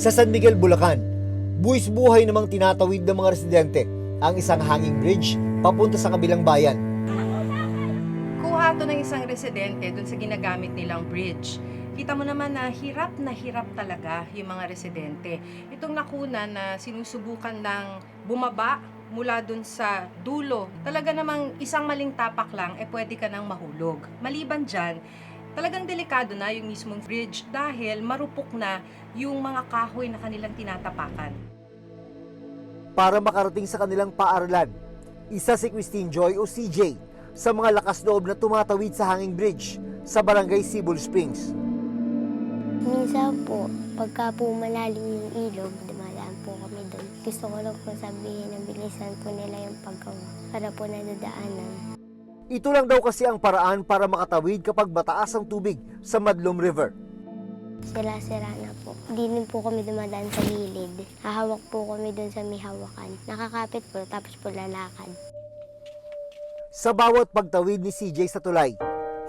Sa San Miguel, Bulacan, buwis buhay namang tinatawid ng mga residente ang isang hanging bridge papunta sa kabilang bayan. Kuha to ng isang residente dun sa ginagamit nilang bridge. Kita mo naman na hirap na hirap talaga yung mga residente. Itong nakuna na sinusubukan ng bumaba mula dun sa dulo. Talaga namang isang maling tapak lang, eh pwede ka nang mahulog. Maliban dyan, talagang delikado na yung mismong bridge dahil marupok na yung mga kahoy na kanilang tinatapakan. para makarating sa kanilang paaralan. Isa si Christine Joy o CJ sa mga lakas loob na tumatawid sa hanging bridge sa barangay Sibol Springs. Minsan po, pagka po malalim yung ilog, doon. Gusto ko lang po sabihin na bilisan po nila yung paggawa para po nadadaanan. Ito lang daw kasi ang paraan para makatawid kapag mataas ang tubig sa Madlum River. Sira-sira na po. Di din po kami dumadaan sa gilid. Hahawak po kami doon sa may hawakan. Nakakapit po, tapos po lalakad. Sa bawat pagtawid ni CJ sa tulay,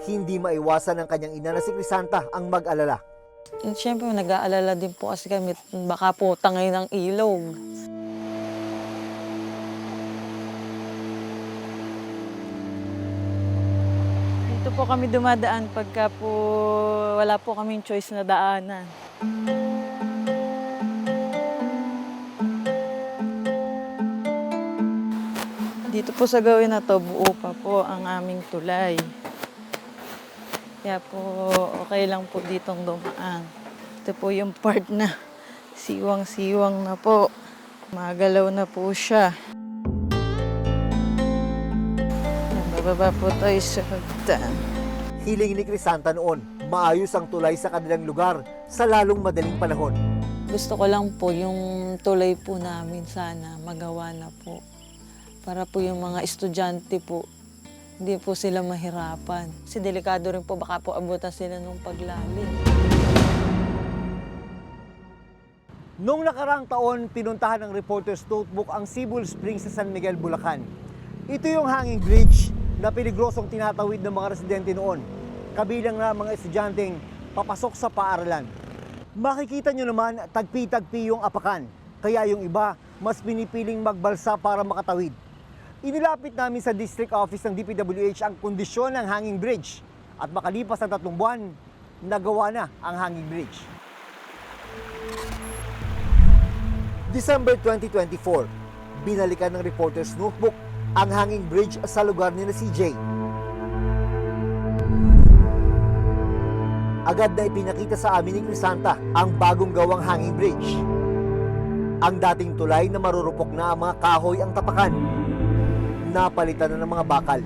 hindi maiwasan ng kanyang ina na si Crisanta ang mag-alala. And syempre, nag-aalala din po kasi kami, baka po tangay ng ilog. Dito po kami dumadaan pagka po wala po kaming choice na daanan. Dito po sa gawin na to, buo pa po ang aming tulay. Kaya po, okay lang po ditong dumaan. Ito po yung part na siwang-siwang na po. Magalaw na po siya. Bababa po tayo sa hagdan. Hiling ni Crisanta noon, maayos ang tulay sa kanilang lugar sa lalong madaling panahon. Gusto ko lang po yung tulay po namin sana magawa na po. Para po yung mga estudyante po, hindi po sila mahirapan. Kasi delikado rin po, baka po abutan sila nung paglalim. Noong nakaraang taon, pinuntahan ng Reporter's Notebook ang Sibul Springs sa San Miguel, Bulacan. Ito yung hanging bridge na peligrosong tinatawid ng mga residente noon, kabilang na mga estudyanteng papasok sa paaralan. Makikita nyo naman, tagpi-tagpi yung apakan, kaya yung iba, mas pinipiling magbalsa para makatawid. Inilapit namin sa district office ng DPWH ang kondisyon ng hanging bridge at makalipas ang tatlong buwan, nagawa na ang hanging bridge. December 2024, binalikan ng Reporter's Notebook ang hanging bridge sa lugar ni na CJ. Agad na ipinakita sa amin ni Crisanta ang bagong gawang hanging bridge. Ang dating tulay na marurupok na ang mga kahoy ang tapakan. Napalitan na ng mga bakal.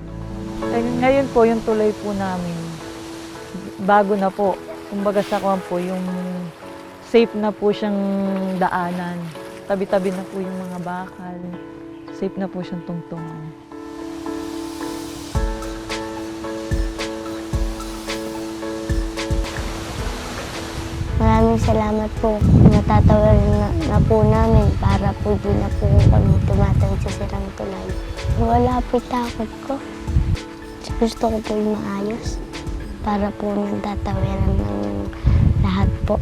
Eh, ngayon po, yung tulay po namin, bago na po. Kumbaga sa kwan po, yung safe na po siyang daanan. Tabi-tabi na po yung mga bakal. Safe na po siyang tungtungan. Maraming salamat po. Natatawarin na, na po namin para po di na po kami tumatawid sa sirang tulay. Wala po takot ko. Gusto ko po yung maayos para po nagtatawiran ng lahat po.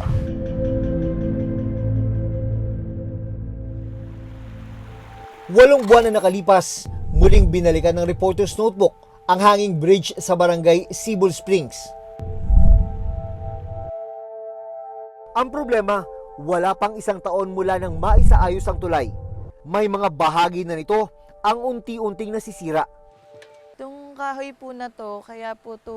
Walong buwan na nakalipas, muling binalikan ng Reporter's Notebook ang hanging bridge sa barangay Sibol Springs. Ang problema, wala pang isang taon mula nang maisaayos ang tulay. May mga bahagi na nito ang unti-unting nasisira. Itong kahoy po na to, kaya po to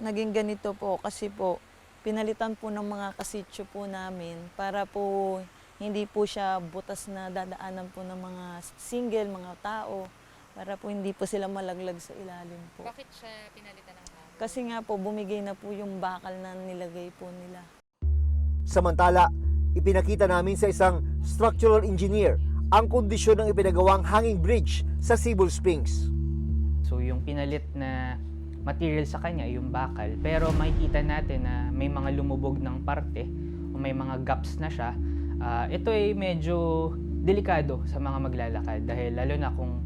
naging ganito po kasi po pinalitan po ng mga kasitso po namin para po hindi po siya butas na dadaanan po ng mga single, mga tao para po hindi po sila malaglag sa ilalim po. Bakit siya pinalitan ng kahoy? Kasi nga po bumigay na po yung bakal na nilagay po nila. Samantala, ipinakita namin sa isang structural engineer ang kondisyon ng ipinagawang hanging bridge sa Sibol Springs. So yung pinalit na material sa kanya yung bakal. Pero makikita natin na may mga lumubog ng parte o may mga gaps na siya. Ah, ito ay medyo delikado sa mga maglalakad dahil lalo na kung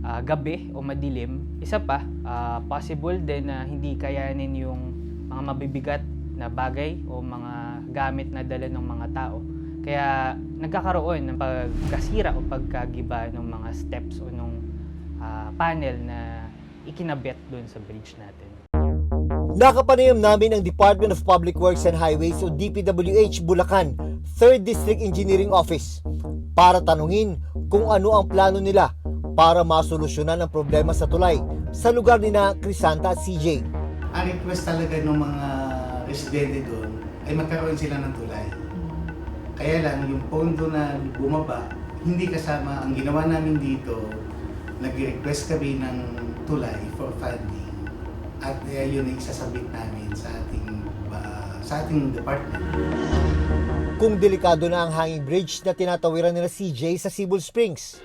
ah, gabi o madilim. Isa pa, ah, possible din na hindi kayanin yung mga mabibigat na bagay o mga gamit na dala ng mga tao. Kaya nagkakaroon ng pagkasira o pagkagiba ng mga steps o ng ah, panel na ikinabit doon sa bridge natin. Nakapanayam namin ang Department of Public Works and Highways o DPWH Bulacan 3rd District Engineering Office para tanungin kung ano ang plano nila para masolusyonan ang problema sa tulay sa lugar ni na Crisanta at CJ. ang request talaga ng mga residente doon ay magkaroon sila ng tulay. Kaya lang, yung pondo na bumaba, hindi kasama, ang ginawa namin dito, nag-request kami ng tulay for funding. At uh, yun ay isasabit namin sa ating uh, sa ating department. Kung delikado na ang hanging bridge na tinatawiran nila CJ sa Cebu Springs.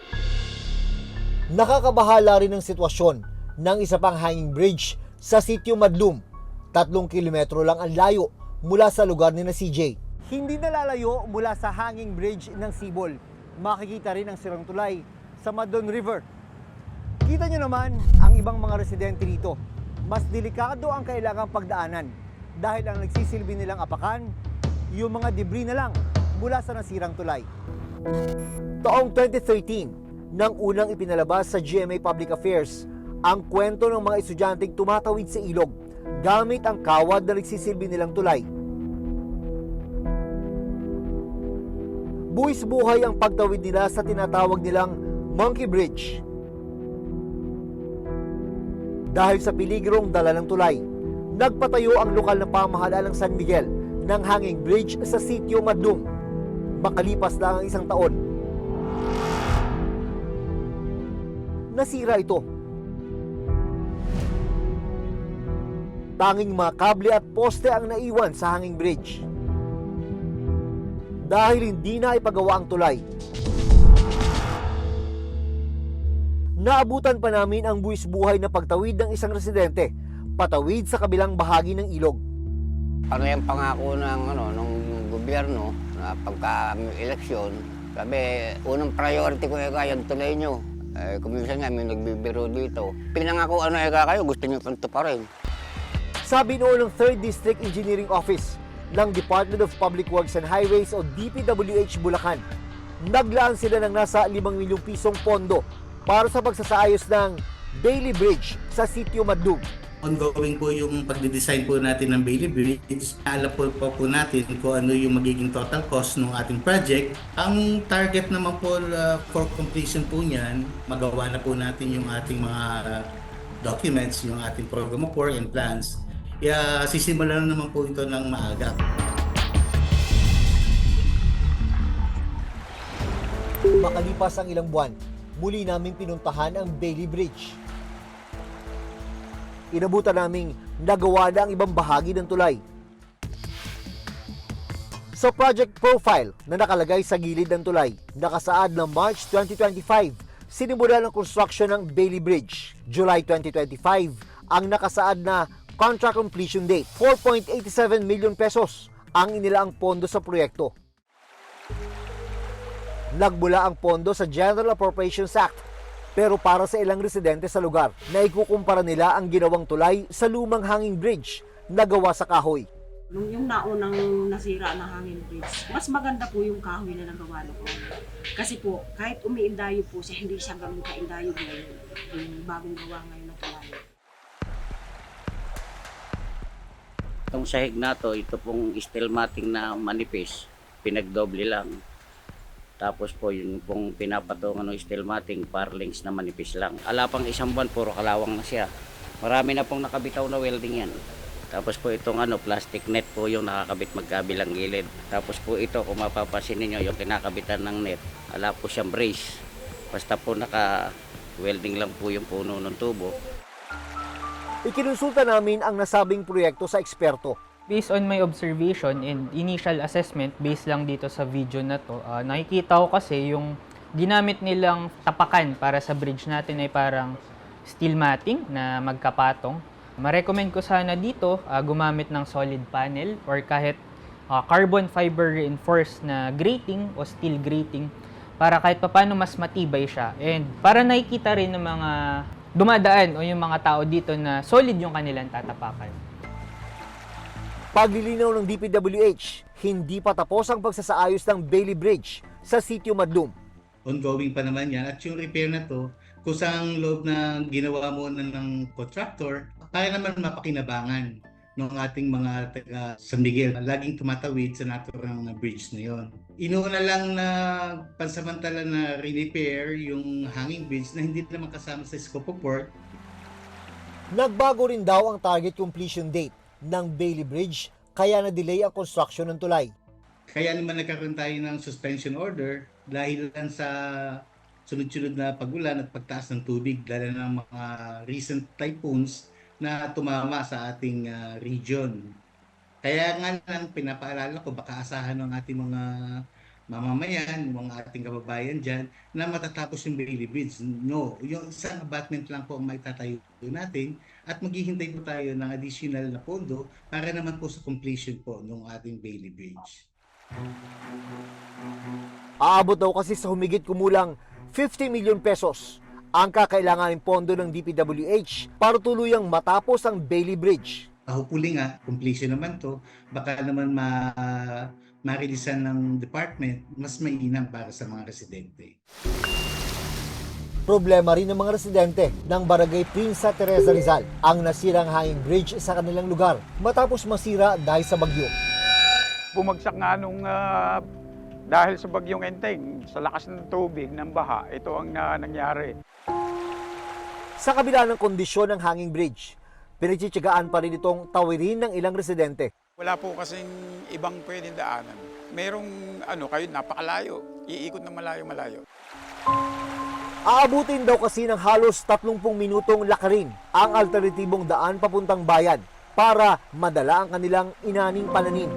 Nakakabahala rin ang sitwasyon ng isa pang hanging bridge sa sitio Madlum. Tatlong kilometro lang ang layo mula sa lugar ni na CJ. Hindi nalalayo mula sa hanging bridge ng Sibol. Makikita rin ang sirang tulay sa Madon River. Kita nyo naman ang ibang mga residente dito. Mas delikado ang kailangang pagdaanan dahil ang nagsisilbi nilang apakan, yung mga debris na lang mula sa nasirang tulay. Taong 2013, nang unang ipinalabas sa GMA Public Affairs ang kwento ng mga estudyanteng tumatawid sa ilog gamit ang kawad na nagsisilbi nilang tulay. Buwis buhay ang pagtawid nila sa tinatawag nilang Monkey Bridge. Dahil sa piligrong dala ng tulay, nagpatayo ang lokal na pamahalaan ng San Miguel ng hanging bridge sa sitio Madlum. Makalipas lang ang isang taon, nasira ito. Tanging mga kable at poste ang naiwan sa hanging bridge. Dahil hindi na ipagawa ang tulay. Naabutan pa namin ang buwis buhay na pagtawid ng isang residente patawid sa kabilang bahagi ng ilog. ano yung pangako ng ano ng gobyerno na pagka eleksyon, sabi, unang priority ko eka yung tulay nyo. Eh, kuminsan nga may nagbibiro dito. Pinangako ano eka kayo, gusto nyo kanto pa rin. Sabi noon ng 3rd District Engineering Office ng Department of Public Works and Highways o DPWH Bulacan, naglaan sila ng nasa 5 milyong pisong pondo para sa pagsasaayos ng Bailey Bridge sa sitio Madlum. Ongoing po yung pagde-design po natin ng Bailey Bridge. Alam po po, po natin kung ano yung magiging total cost ng ating project. Ang target naman po uh, for completion po niyan, magawa na po natin yung ating mga documents, yung ating program of work and plans. Kaya sisimulan naman po ito ng maaga. Makalipas ang ilang buwan, muli naming pinuntahan ang Bailey Bridge. Inabutan naming nagawa na ang ibang bahagi ng tulay. Sa project profile na nakalagay sa gilid ng tulay, nakasaad na March 2025, sinimula ng construction ng Bailey Bridge. July 2025, ang nakasaad na contract completion date, 4.87 million pesos ang inilaang pondo sa proyekto. Nagbula ang pondo sa General Appropriations Act pero para sa ilang residente sa lugar na ikukumpara nila ang ginawang tulay sa lumang hanging bridge na gawa sa kahoy. Nung yung naunang nasira na hangin bridge, mas maganda po yung kahoy na nagawa noon. Kasi po, kahit umiindayo po siya, hindi siya ganun kaindayo ngayon. Yung bagong gawa ngayon ng tulay. Itong sahig na to, ito pong steel matting na manipis, pinagdoble lang. Tapos po yun pong pinapatungan ng steel matting, parlings na manipis lang. Ala pang isang buwan, puro kalawang na siya. Marami na pong nakabitaw na welding yan. Tapos po itong ano, plastic net po yung nakakabit magkabilang gilid. Tapos po ito, kung mapapansin ninyo, yung kinakabitan ng net, ala po siyang brace. Basta po naka welding lang po yung puno ng tubo. Ikinonsulta namin ang nasabing proyekto sa eksperto. Based on my observation and initial assessment based lang dito sa video na to, ah, nakikita ko kasi yung ginamit nilang tapakan para sa bridge natin ay parang steel matting na magkapatong. Ma-recommend ko sana dito ah, gumamit ng solid panel or kahit ah, carbon fiber reinforced na grating o steel grating para kahit papaano mas matibay siya and para nakikita rin ng mga dumadaan o yung mga tao dito na solid yung kanilang tatapakan. Paglilinaw ng DPWH, hindi pa tapos ang pagsasaayos ng Bailey Bridge sa sitio Madlum. ongoing pa naman yan. At yung repair na to, kusang loob na ginawa mo na ng contractor, para naman mapakinabangan ng ating mga taga San Miguel na laging tumatawid sa naturang bridge na yon. Inuuna lang na pansamantala na repair yung hanging bridge na hindi naman kasama sa scope of work Nagbago rin daw ang target completion date ng Bailey Bridge kaya na-delay ang construction ng tulay. Kaya naman nagkaroon tayo ng suspension order dahil lang sa sunod-sunod na pagulan at pagtaas ng tubig dahil ng mga recent typhoons na tumama sa ating ah, region. Kaya nga lang pinapaalala ko baka asahan ng ating mga mamamayan, mga ating kababayan dyan na matatapos yung Bailey Bridge. No, yung isang abutment lang po ang maitatayo natin at maghihintay po tayo ng additional na pondo para naman po sa completion po ng ating Bailey Bridge. Aabot daw kasi sa humigit kumulang 50 million pesos ang kakailanganing pondo ng DPWH para tuluyang matapos ang Bailey Bridge. hopefully nga, completion naman to, baka naman ma marilisan ng department, mas mainam para sa mga residente. Problema rin ng mga residente ng Barangay Prinsa Teresa Rizal ang nasirang hanging bridge sa kanilang lugar matapos masira dahil sa bagyo. bumagsak nga nung ah, dahil sa bagyong Enteng, sa lakas ng tubig, ng baha, ito ang ah, nangyari. Sa kabila ng kondisyon ng hanging bridge, pinagtsitsagaan pa rin itong tawirin ng ilang residente. Wala po kasing ibang pwedeng daanan. Merong ano, kayo napakalayo, iikot ng malayo-malayo. Aabutin daw kasi ng halos 30 minutong lakarin ang alternatibong daan papuntang bayan para madala ang kanilang inaning pananim.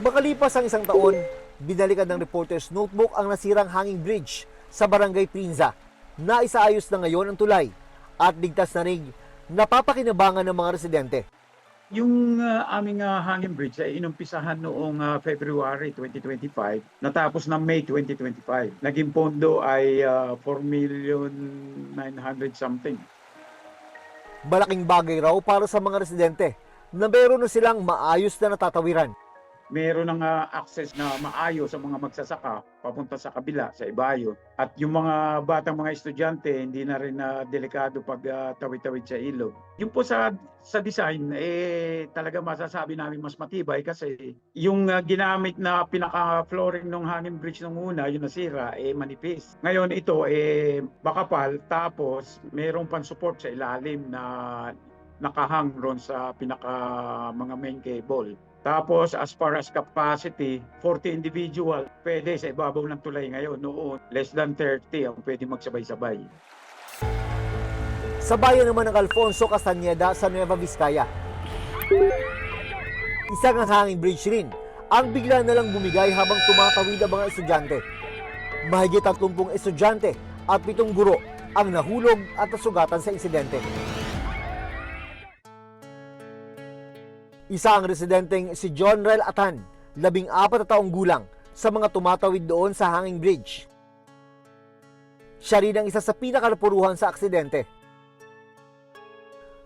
Makalipas ang isang taon, binalikan ng reporter's notebook ang nasirang hanging bridge sa Barangay Pinza. Naisaayos na ngayon ang tulay at ligtas na rin napapakinabangan ng mga residente. Yung ah, aming ah, hanging bridge ay inumpisahan noong ah, February 2025, natapos na May 2025. Naging pondo ay ah, 4 million 900 something. Malaking bagay raw para sa mga residente na meron na silang maayos na natatawiran. Meron ng ah, access na maayos sa mga magsasaka papunta sa kabila, sa Ibayo. At yung mga batang mga estudyante, hindi na rin na delikado pag ah, tawid-tawid sa ilog. Yung po sa, sa design, eh, talaga masasabi namin mas matibay kasi yung ah, ginamit na pinaka-flooring ng hanging bridge nung una, yung nasira, eh manipis. Ngayon ito, eh, bakapal, tapos merong pan-support sa ilalim na nakahang ron sa pinaka mga main cable. Tapos as far as capacity, 40 individual, pwede sa ibabaw ng tulay ngayon. Noon, less than 30 ang pwede magsabay-sabay. Sa bayan naman ng Alfonso Castañeda sa Nueva Vizcaya. Isang ang hanging bridge rin ang bigla na lang bumigay habang tumatawid ang mga estudyante. Mahigit 30 estudyante at pitong guro ang nahulog at nasugatan sa insidente. Isa ang residenteng si John Rel Atan, labing apat na taong gulang, sa mga tumatawid doon sa hanging bridge. Siya rin ang isa sa pinakalapuruhan sa aksidente.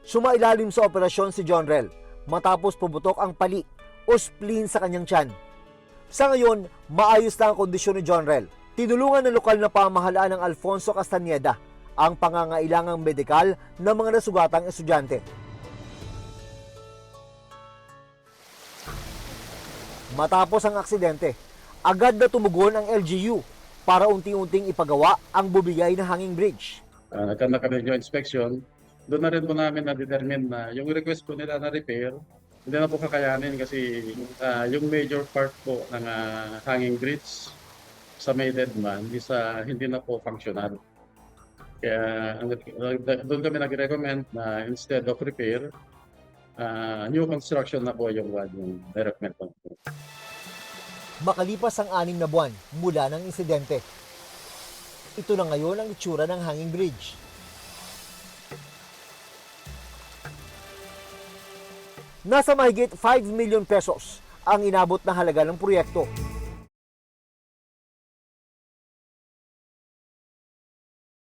Sumailalim sa operasyon si John Rel matapos pubutok ang pali o spleen sa kanyang tiyan. Sa ngayon, maayos na ang kondisyon ni John Rel. Tinulungan ng lokal na pamahalaan ng Alfonso Castañeda ang pangangailangang medikal ng mga nasugatang estudyante. Matapos ang aksidente, agad na tumugon ang LGU para unti-unting ipagawa ang bubigay na hanging bridge. uh, nagkaroon na kami ng joint inspection, doon na rin po namin na-determine na yung request po nila na repair, hindi na po kakayanin kasi ah, yung major part po ng ah, hanging bridge sa may deadman is ah, hindi na po functional. Kaya doon kami nag-recommend na instead of repair, ah, new construction na po yung, yung recommend po. Makalipas ang anim na buwan mula ng insidente. Ito na ngayon ang itsura ng hanging bridge. Nasa mahigit 5 million pesos ang inabot na halaga ng proyekto.